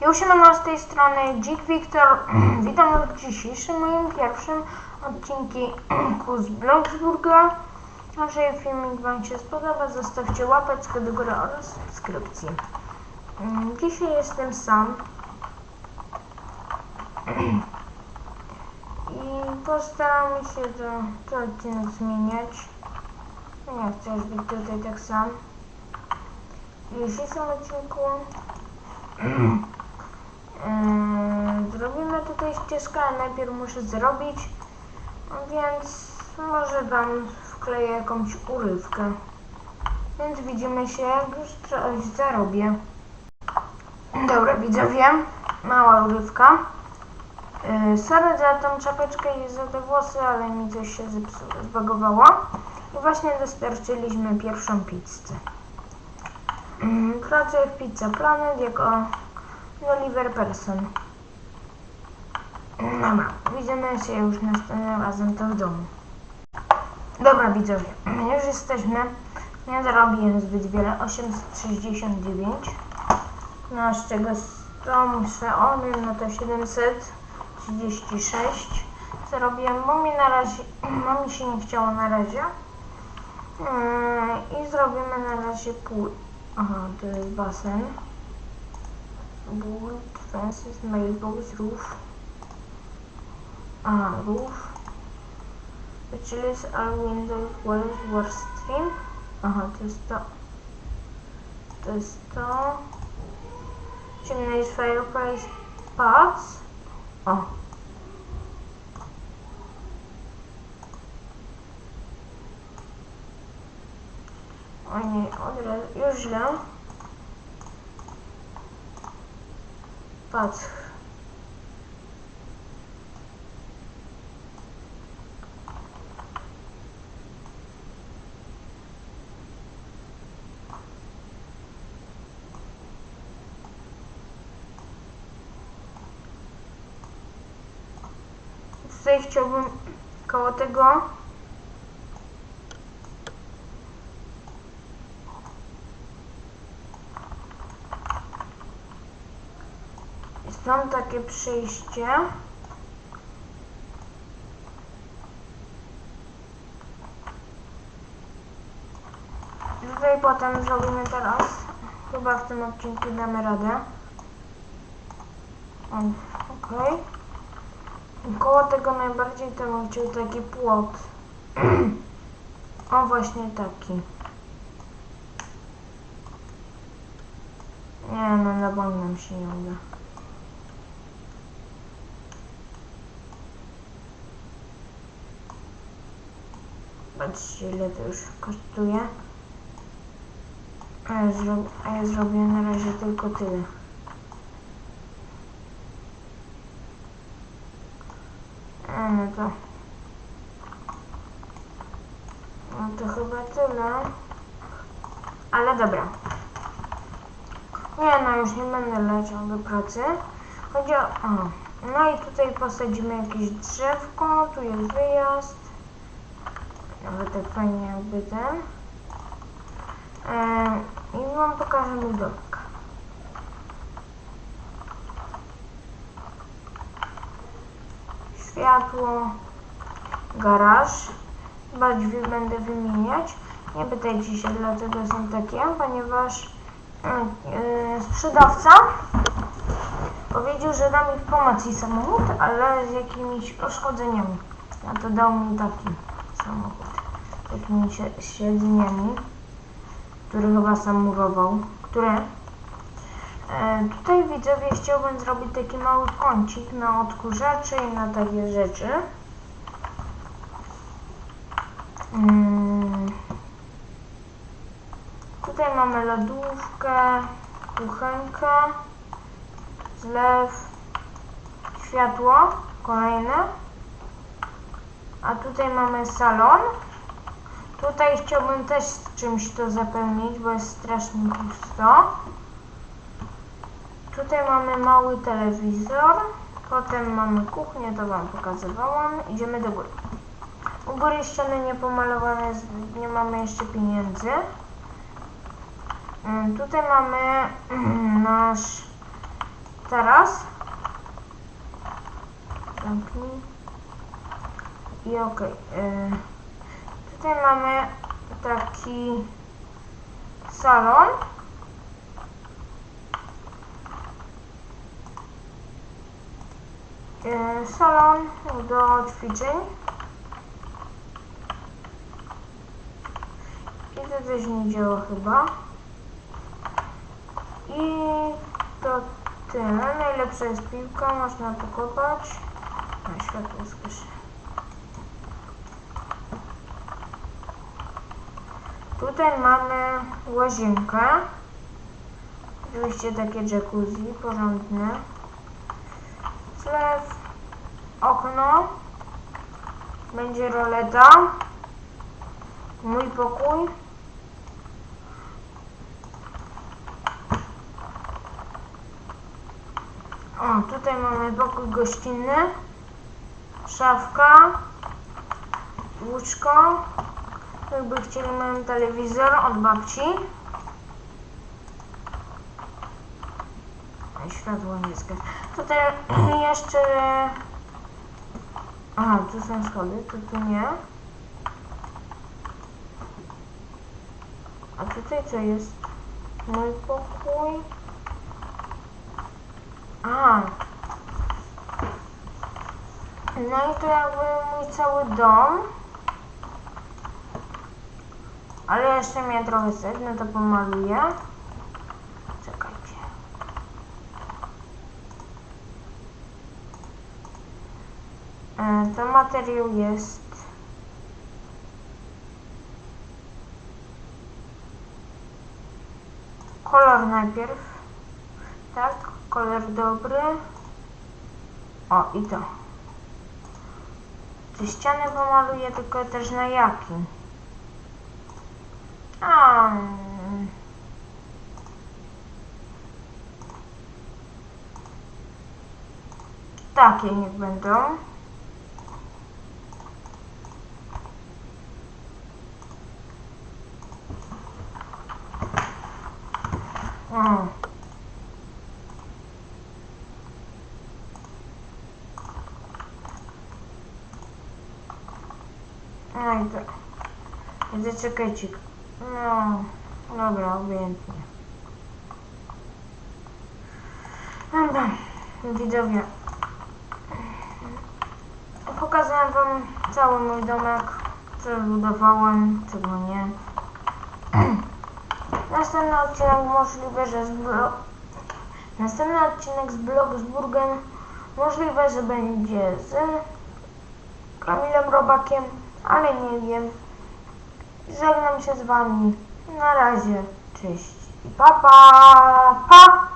Ja siemano z tej strony Dzik Wiktor. Witam w dzisiejszym moim pierwszym odcinku z Blogsburga. Jeżeli filmik Wam się spodoba, zostawcie łapeczkę do góry oraz subskrypcję. Mm, Dzisiaj jestem sam. I postaramy się to, to odcinek zmieniać. Nie chcę już być tutaj tak sam. W dzisiejszym odcinku Tutaj ścieżkę, ale najpierw muszę zrobić, więc może Wam wkleję jakąś urywkę. Więc widzimy się, jak już coś zarobię. Dobra, widzowie, mała urywka. Yy, sorry za tą czapeczkę i za te włosy, ale mi coś się zbagowało. I właśnie dostarczyliśmy pierwszą pizzę. Yy, Pracuję w Pizza Planet jako Oliver Person. Dobra, widzimy się już następnym razem to w domu. Dobra widzowie, już jesteśmy. Nie zarobiłem zbyt wiele, 869. No z czego 100 muszę odjąć, no to 736 zarobiłem, bo mi na razie, bo mi się nie chciało na razie. Yy, I zrobimy na razie pół. Aha, to jest basen. Board, fences, mailbox, roof. Aha, roof. The chilies are windows, walls, war stream. Aha, to jest to. To jest to. Chimneys, fireplace, pots. O. O nie, od razu, Tutaj chciałbym koło tego tam takie przejście. Tutaj potem zrobimy teraz. Chyba w tym odcinku damy radę. Okej. I koło tego najbardziej bym chciał taki płot. o właśnie taki. Nie no, na bank nam się nie uda. Patrzcie ile to już kosztuje. A ja, zro a ja zrobię na razie tylko tyle. A no to... No to chyba tyle. Ale dobra. Nie no, już nie będę leciał do pracy. Chodzi o... o. No i tutaj posadzimy jakieś drzewko, tu jest wyjazd. Nawet tak fajnie jakby ten. Eee, I wam pokażę mój. Światło, garaż. Chyba drzwi będę wymieniać. Nie pytajcie się dlaczego są takie, ponieważ yy, sprzedawca powiedział, że da mi w pomocy samochód, ale z jakimiś uszkodzeniami. A to dał mi taki samochód. Z takimi sie- siedzeniami, który chyba sam murował. Które e, tutaj widzowie chciałbym zrobić taki mały kącik na odkurzacze i na takie rzeczy. Mm. Tutaj mamy lodówkę, kuchenkę, zlew, światło kolejne. A tutaj mamy salon. Tutaj chciałbym też czymś to zapełnić, bo jest strasznie pusto. Tutaj mamy mały telewizor. Potem mamy kuchnię, to Wam pokazywałam. Idziemy do góry. Góry ściany nie pomalowane, z- nie mamy jeszcze pieniędzy. Mm, Tutaj mamy nasz zamknij i y, Tutaj mamy taki salon. Y, Salon do ćwiczeń. To też nie działa chyba. I to tyle. Najlepsza jest piłka, można pokopać. A światło zgaszę. Tutaj mamy łazienkę. Oczywiście takie jacuzzi porządne. Zlew, okno. Będzie roleta. Mój pokój. O, tutaj mamy pokój gościnny. Szafka. Łóżko. Jakby chcieli mamy telewizor od babci. Światło nie zgasło. Tutaj jeszcze... Aha, tu są schody, to tu nie. A tutaj co jest? Mój pokój. A. No i to jakby mój cały dom. Ale jeszcze mnie trochę stać, no to pomaluję. Czekajcie. E, To materiał jest kolor najpierw. Tak, kolor dobry. O, i to. Te ściany pomaluję, tylko też na jaki. A. mm. Takie niech będą. O. No i to. Więc czekajcie. No, dobra, obojętnie. Dobra, widzowie. Pokazałem wam cały mój domek, co budowałem, czego nie. Następny odcinek możliwe, że z blog... Następny odcinek z Blogsburgem możliwe, że będzie z Kamilem Robakiem, ale nie wiem. Żegnam się z wami. Na razie. Cześć. I pa pa! pa!